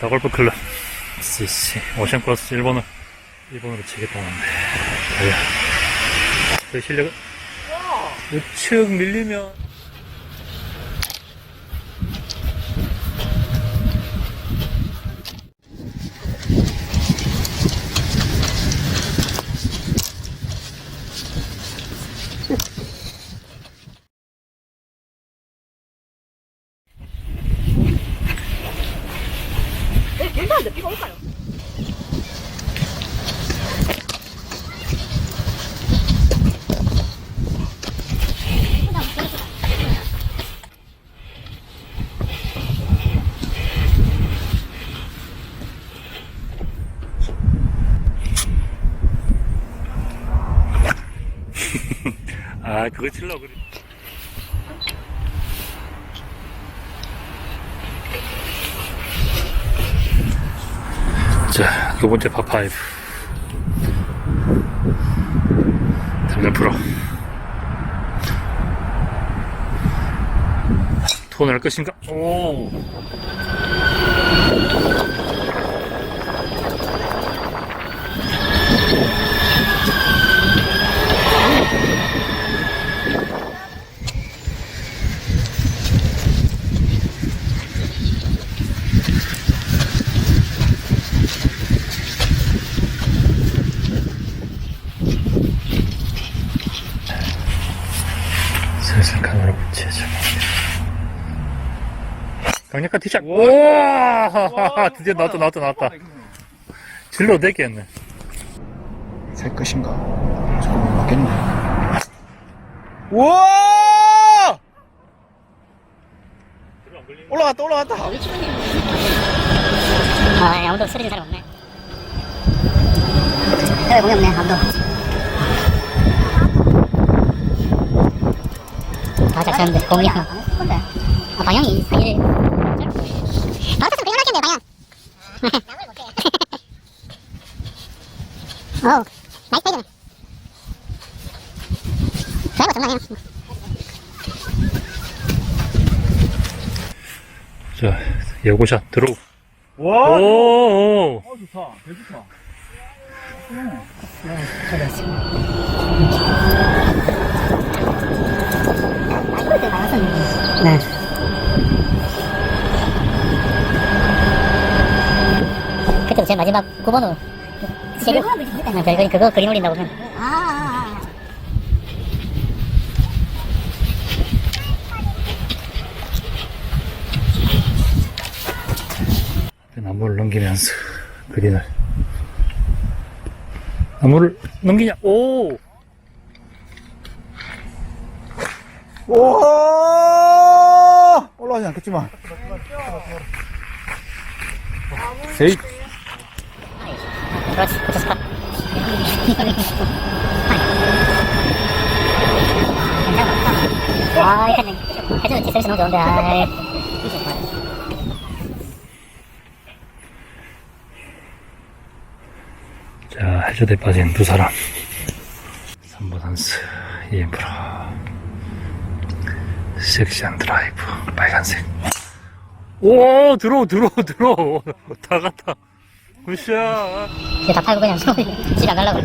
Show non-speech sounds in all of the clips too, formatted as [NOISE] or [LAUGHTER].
다골프 클럽. CC 오션 코스 일본어. 일본어로 치겠다는데. 과연 그 실력은 우측 밀리면 아 그거 칠려고 그래 자, 두 번째 파파이브. 담배 풀어. 톤을 할 것인가? 오. 슬슬 카메라 붙여야죠. 강력한 티샷. 와! [LAUGHS] 드디어 나왔다, 나왔다, 나왔다. 질러 되겠네. 살 것인가? 저거 맞겠네. 우와! 올라갔다, 올라갔다. 아, 아무도 쓰러진 사람 없네. 그래, 공이 없네, 아무도. 아, 잘 쳤는데, 공이. 아, 방향이. 바 할텐데, 방향. 어우, 나이스 페이드네. 드라이버 장난이야. 자, 예고샷 들어. 와! 오, 오. 어, 좋다. 개 좋다. 네. 그때 제 마지막 9번으로 세개 네, 별거 그거 그림 올린다고 보면 나무를 넘기면서 그린을. 나무를 넘기냐? 오! 와! 올라가지 않겠지만. 세이. 그렇지 스팟 아 해줘도 제 서비스 너무 좋은데 아이 자, 해저대에 빠진 두 사람. 3번 한스, 이엠프로. 섹시한 드라이브, 빨간색. 오, 들어, 들어, 들어. [LAUGHS] 다 갔다. 굿샷. 이제 다 팔고 그냥 집에 안 가려고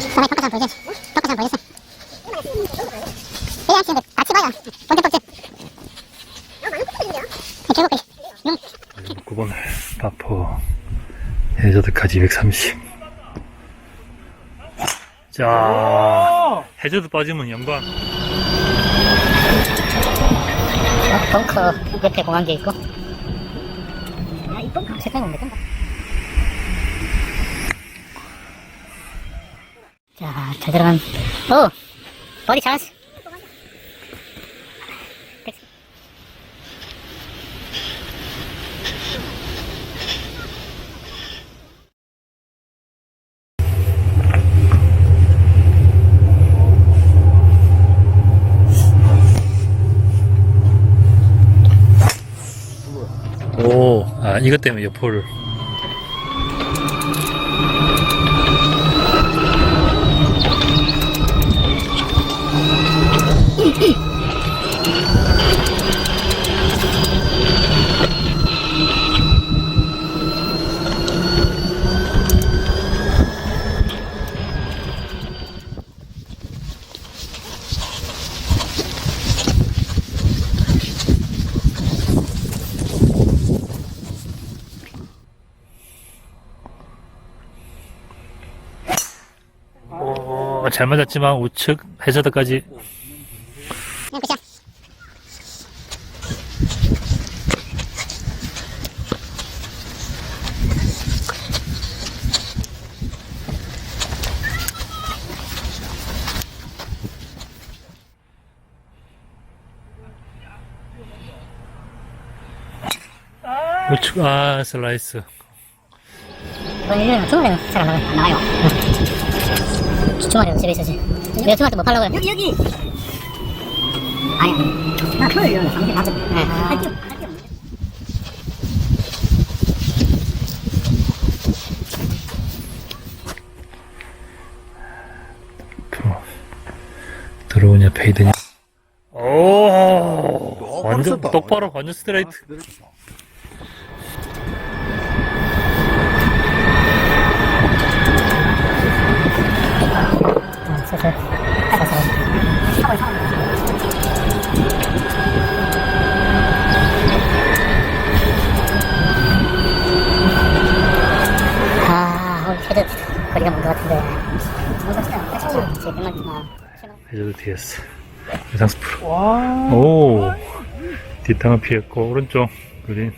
사람이 평가상 보이겠어 평가상 보이겠어 그냥 지금 같이 봐야 번쩍 번쩍 결국 그래 9번을 파포. 해저드까지 230. 자, 해저드 빠지면 영광. 어, 벙커 옆에 공항기 있고? 야이 벙커 색깔이 뭔데 벙커 자잘 들어간. 오! 버디 찬스 오, 아, 이것 때문에 여포를. 잘 맞았지만 우측 해저드까지. 우측, 아, 슬라이스. 1년은 주말에는 잘안 나가요. 주말에 집에 있어지. 내가 주말 때뭐 팔라고 그래? 여기, 여기! 아니, 나 토요일에 상대 가서. 네. 프로. 들어오냐, 페이드냐. 오, 완전, 쳤다. 똑바로, 완전 스트레이트. 어, 슬슬. 슬슬. 아, 오늘 헤드 거리가 먼 것 같은데. 뭔가 해저드 DS. 이상스 프로. 와. 오, 뒷땅을 피했고, 오른쪽, 그린.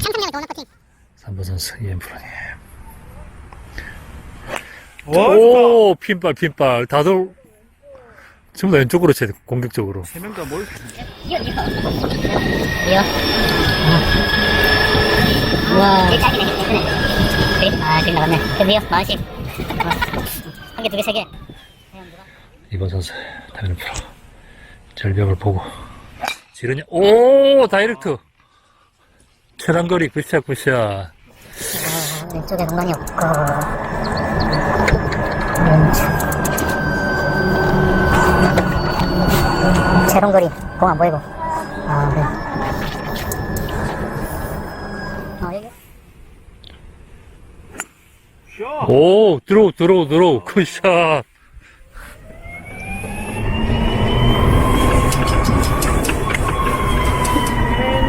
상승력을 도는 커팅. 3번 선수, 이엠 프로님. 와, 오, 핀발, 핀발. 다들, 전부 다 왼쪽으로 쳐, 공격적으로. 세명다 뭘? 이어, 이어. 이어. 우와. 제일 짧이네, 예쁘네. 그림? 아, 그림 나갔네. 그럼 이어, 마흔씩. 한 개, 두 개, 세 개. 2번 선수, 다미는 프로. 절벽을 보고. 지르냐? 오, 다이렉트. 최단거리, 굿샷, 굿샷. 아, 왼쪽에 공간이 없고. 왼쪽. 채롱거리, 공 안 보이고. 아, 그래. 어. 오, 들어오, 들어오, 들어오. 굿샷.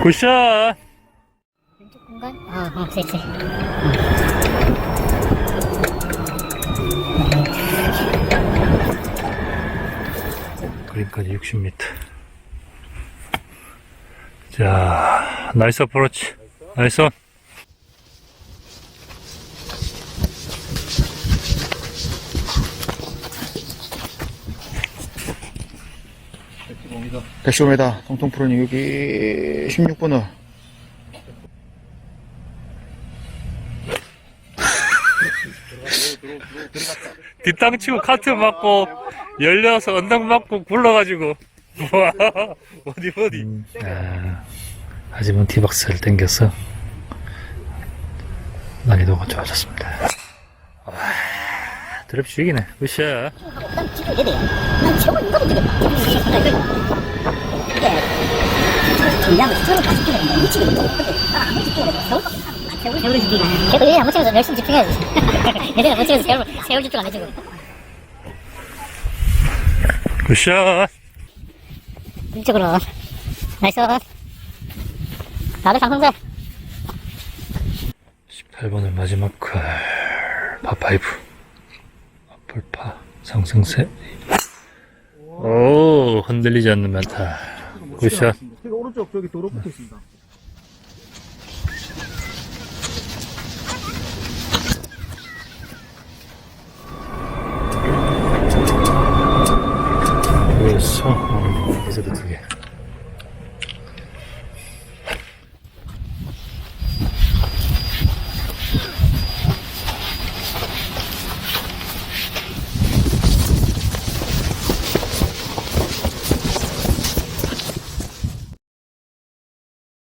굿샷. 왼쪽 공간? 아, 어, 스위치. 그림까지 60m. 자, 나이스 어프로치. 나이스 온. 백시오메다 통통 프로님 여기 16번 홀. 뒷땅 치고 카트 맞고, 열려서 언덕 맞고 굴러가지고. 와, 어디, 어디. 아, 하지만 티박스를 당겨서 난이도가 좋아졌습니다. 와, 드랍 죽이네. 굿샷. 난 지금 해야 돼. 난 최고 이거 못 되겠다. 이게 건 서로 다 지켜야 된다. 못 돼. 나안 지켜야 돼. 세월 세월 세월을 지키기. 걔도 얘안 찍어서 열심히 집중해야지. 못 찍어서 세월 세월 집중 안 해주고. 굿샷. 이쪽으로. 나이스. 다들 상승세. 18번을 마지막 컬. 파파이브. 앞볼파. 상승세. 오, 흔들리지 않는 멘탈. 굿샷. 오른쪽 저기 도로 붙어 있습니다. 에피소드 2개.